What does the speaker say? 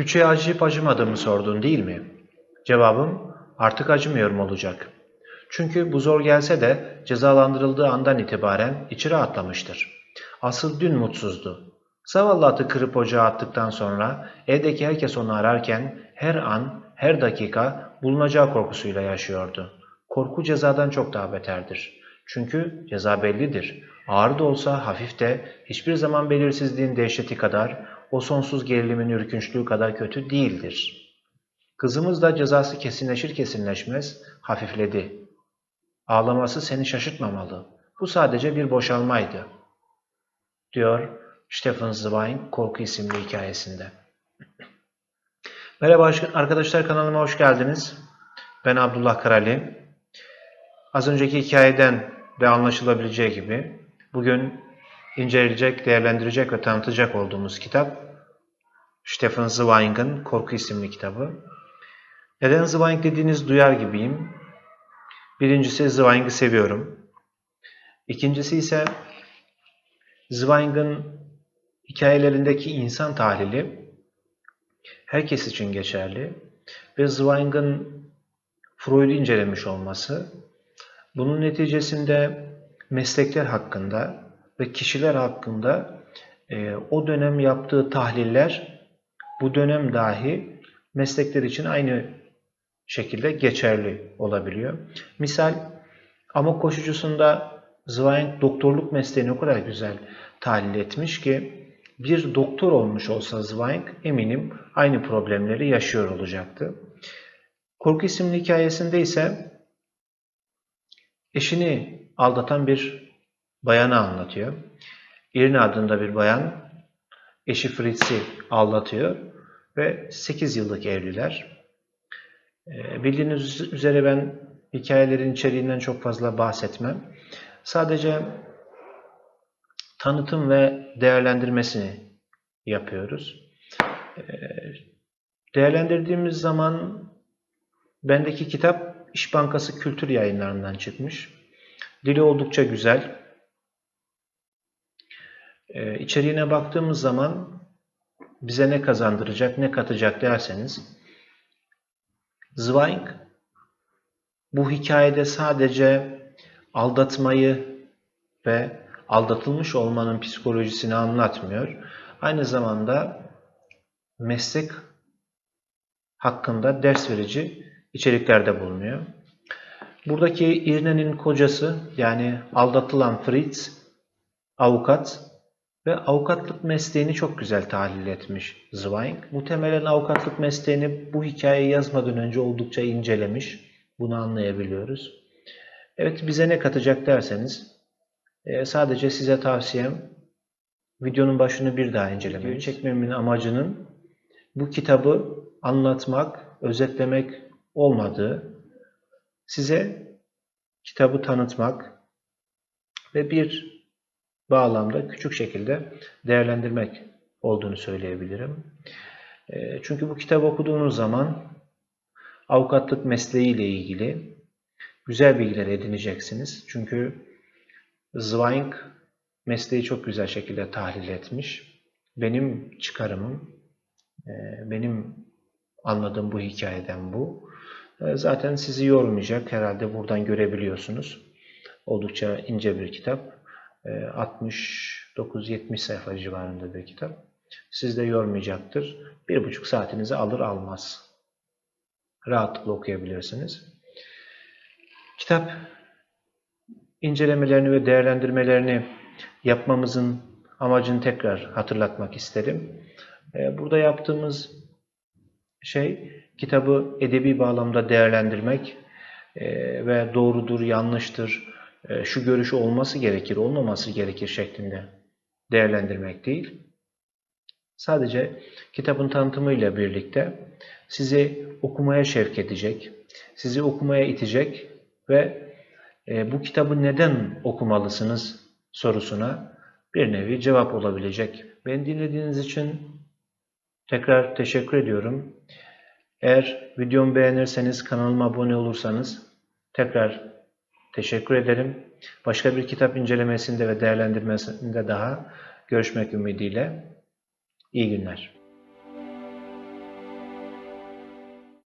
Küçüğe acıyıp acımadığımı sordun değil mi? Cevabım artık acımıyorum olacak. Çünkü bu zor gelse de cezalandırıldığı andan itibaren içi rahatlamıştır. Asıl dün mutsuzdu. Zavallı atı kırıp ocağa attıktan sonra evdeki herkes onu ararken her an, her dakika bulunacağı korkusuyla yaşıyordu. Korku cezadan çok daha beterdir. Çünkü ceza bellidir. Ağır da olsa hafif de hiçbir zaman belirsizliğin dehşeti kadar, o sonsuz gerilimin ürkünçlüğü kadar kötü değildir. Kızımız da cezası kesinleşir kesinleşmez hafifledi. Ağlaması seni şaşırtmamalı. Bu sadece bir boşalmaydı. Diyor Stephen Zweig Korku isimli hikayesinde. Merhaba arkadaşlar kanalıma hoş geldiniz. Ben Abdullah Karali. Az önceki hikayeden de anlaşılabileceği gibi bugün inceleyecek, değerlendirecek ve tanıtacak olduğumuz kitap Stephen Zweig'in Korku isimli kitabı. Neden Zweig dediğiniz duyar gibiyim. Birincisi Zweig'i seviyorum. İkincisi ise Zweig'in hikayelerindeki insan tahlili herkes için geçerli ve Zweig'in Freud'u incelemiş olması bunun neticesinde meslekler hakkında ve kişiler hakkında e, o dönem yaptığı tahliller bu dönem dahi meslekler için aynı şekilde geçerli olabiliyor. Misal amok koşucusunda Zweig doktorluk mesleğini o kadar güzel tahlil etmiş ki bir doktor olmuş olsa Zweig eminim aynı problemleri yaşıyor olacaktı. Korku isimli hikayesinde ise eşini aldatan bir bayanı anlatıyor. Irina adında bir bayan eşi Fritz'i aldatıyor ve 8 yıllık evliler. Ee, bildiğiniz üzere ben hikayelerin içeriğinden çok fazla bahsetmem. Sadece tanıtım ve değerlendirmesini yapıyoruz. Ee, değerlendirdiğimiz zaman bendeki kitap İş Bankası Kültür Yayınlarından çıkmış. Dili oldukça güzel. İçeriğine baktığımız zaman bize ne kazandıracak, ne katacak derseniz Zweig bu hikayede sadece aldatmayı ve aldatılmış olmanın psikolojisini anlatmıyor. Aynı zamanda meslek hakkında ders verici içeriklerde bulunuyor. Buradaki İrne'nin kocası yani aldatılan Fritz avukat ve avukatlık mesleğini çok güzel tahlil etmiş Zweig. Muhtemelen avukatlık mesleğini bu hikayeyi yazmadan önce oldukça incelemiş. Bunu anlayabiliyoruz. Evet bize ne katacak derseniz e, sadece size tavsiyem videonun başını bir daha incelemeyi. Çekmemin amacının bu kitabı anlatmak, özetlemek olmadığı, size kitabı tanıtmak ve bir bağlamda küçük şekilde değerlendirmek olduğunu söyleyebilirim. E, çünkü bu kitabı okuduğunuz zaman avukatlık mesleğiyle ilgili güzel bilgiler edineceksiniz. Çünkü Zweig mesleği çok güzel şekilde tahlil etmiş. Benim çıkarımım, e, benim anladığım bu hikayeden bu. E, zaten sizi yormayacak herhalde buradan görebiliyorsunuz. Oldukça ince bir kitap. 69-70 sayfa civarında bir kitap. Siz de yormayacaktır. Bir buçuk saatinizi alır almaz. Rahatlıkla okuyabilirsiniz. Kitap incelemelerini ve değerlendirmelerini yapmamızın amacını tekrar hatırlatmak isterim. Ee, burada yaptığımız şey kitabı edebi bağlamda değerlendirmek e, ve doğrudur, yanlıştır, şu görüş olması gerekir, olmaması gerekir şeklinde değerlendirmek değil. Sadece kitabın tanıtımıyla birlikte sizi okumaya şevk edecek, sizi okumaya itecek ve e, bu kitabı neden okumalısınız sorusuna bir nevi cevap olabilecek. Beni dinlediğiniz için tekrar teşekkür ediyorum. Eğer videomu beğenirseniz, kanalıma abone olursanız tekrar teşekkür ederim. Başka bir kitap incelemesinde ve değerlendirmesinde daha görüşmek ümidiyle. İyi günler.